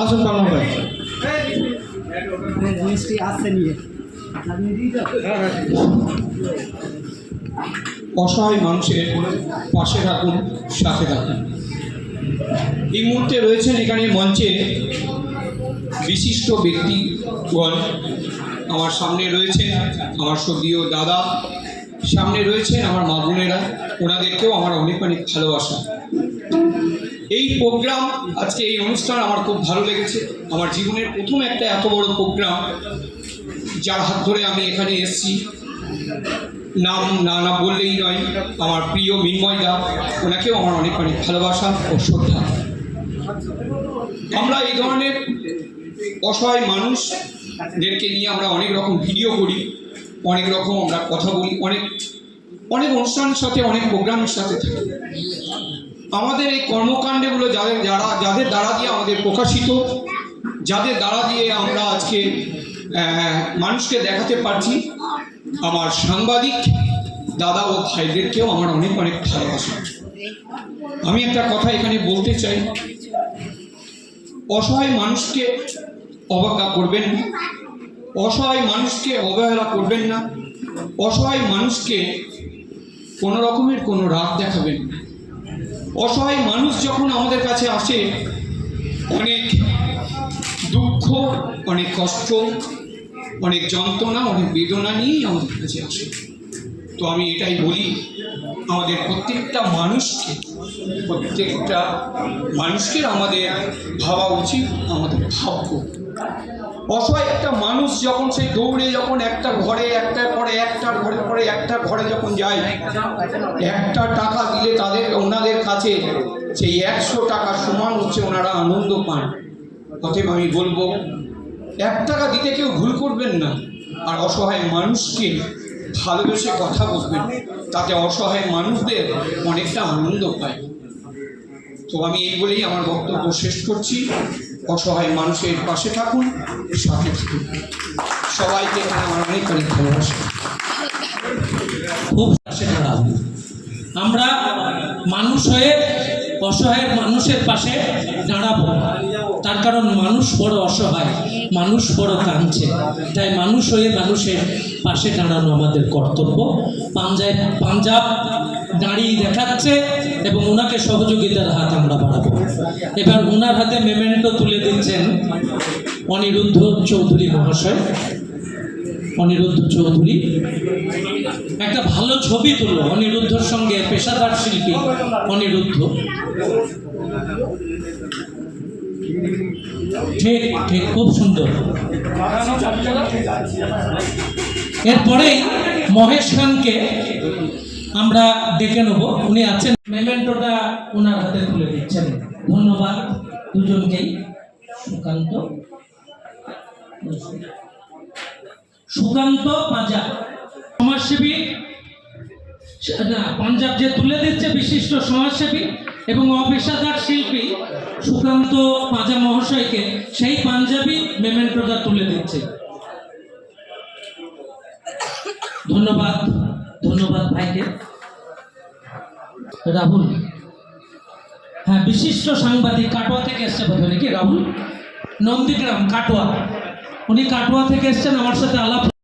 আসুন কামনা ভাই। অসহায় মানুষের পাশে থাকুন, সাথে থাকুন। এই মুহূর্তে রয়েছেন এখানে মঞ্চে বিশিষ্ট ব্যক্তিগণ। আমার সামনে রয়েছে আমার সদীয় দাদা, সামনে রয়েছে আমার মা বোনেরা। ওনাদেরকেও আমার অনেক অনেক ভালোবাসা। এই প্রোগ্রাম আজকে এই অনুষ্ঠান আমার খুব ভালো লেগেছে। আমার জীবনের প্রথম একটা এত বড় প্রোগ্রাম যার হাত ধরে আমি এখানে এসেছি। নাম, না না বললেই নয়, আমার প্রিয় মিন্ময় দা, ওনাকেও আমার অনেক অনেক ভালোবাসা ও শ্রদ্ধা। আমরা এই ধরনের অসহায় মানুষদেরকে নিয়ে আমরা অনেক রকম ভিডিও করি, অনেক রকম আমরা কথা বলি, অনেক অনেক অনুষ্ঠানের সাথে, অনেক প্রোগ্রামের সাথে থাকি। আমাদের এই কর্মকাণ্ডগুলো যাদের যারা যাদের দ্বারা দিয়ে আমাদের প্রকাশিত, যাদের দ্বারা দিয়ে আমরা আজকে মানুষকে দেখাতে পারছি, আমার সাংবাদিক দাদা ও ভাইদেরকেও আমার অনেক অনেক ভালোবাসা। আমি একটা কথা এখানে বলতে চাই। অসহায় মানুষকে অবজ্ঞা করবেন না। অসহায় মানুষকে অবহেলা করবেন না। অসহায় মানুষকে কোনো রকমের কোনো রাগ দেখাবেন না। অসহায় মানুষ যখন আমাদের কাছে আসে, অনেক দুঃখ, অনেক কষ্ট, অনেক যন্ত্রণা, অনেক বেদনা নিয়েই আমাদের কাছে আসে। তো আমি এটাই বলি, আমাদের প্রত্যেকটা মানুষকে প্রত্যেকটা মানুষকে আমাদের ভাবা উচিত, আমাদের ভাব্য অসহায় একটা মানুষ যখন সে দৌড়ে যখন একটা ঘরে একটা পরে একটার ঘরে পরে একটা ঘরে যখন যায়, একটা টাকা দিলে তাদের, ওনাদের কাছে সেই একশো টাকা সমান হচ্ছে ওনারা আনন্দ পান। অতএব আমি বলব, এক টাকা দিতে কেউ ভুল করবেন না। আর অসহায় মানুষকে ভালোবেসে কথা বলবেন, তাতে অসহায় মানুষদের অনেকটা আনন্দ পায়। তো আমি এই বলেই আমার বক্তব্য শেষ করছি। অসহায় মানুষের পাশে থাকুন, সাথে থাকুন। সবাইকে এখানে আমার অনেক অনেক ভালোবাসা। খুব আমরা মানুষ হয়ে অসহায় মানুষের পাশে দাঁড়াবো। তার কারণ মানুষ বড় অসহায়, মানুষ বড় কাঁদছে। তাই মানুষ হয়ে মানুষের পাশে দাঁড়ানো আমাদের কর্তব্য। পাঞ্জাব পাঞ্জাব দাঁড়িয়ে দেখাচ্ছে এবং ওনাকে সহযোগিতার হাত আমরা বাড়াবো। এবার ওনার হাতে মেমেন্টো তুলে দিচ্ছেন অনিরুদ্ধ চৌধুরী মহাশয়। অনিরুদ্ধ চৌধুরী। একটা ভালো ছবি তুলো অনিরুদ্ধর সঙ্গে পেশাদার শিল্পী অনিরুদ্ধ। ঠিক ঠিক, খুব সুন্দর। এরপরেই মহেশ খানকে আমরা ডেকে নেব। উনি আছেন মেমেন্টোটা ওনার হাতে তুলে দিচ্ছেন। ধন্যবাদ দুজনকেই। সুকান্ত। সুকান্ত পাজা সমাজসেবী, না, পাঞ্জাব যে তুলে দিচ্ছে বিশিষ্ট সমাজসেবী এবং অপেশাদার শিল্পী সুকান্ত পাজা মহাশয়কে, সেই পাঞ্জাবি মেমেন্টোটা তুলে দিচ্ছে। ধন্যবাদ ধন্যবাদ ভাইকে। রাহুল। হ্যাঁ বিশিষ্ট সাংবাদিক কাটোয়া থেকে এসছে বোধ নাকি? রাহুল? নন্দীগ্রাম, কাটোয়া। উনি কাটোয়া থেকে এসছেন আমার সাথে আলাপ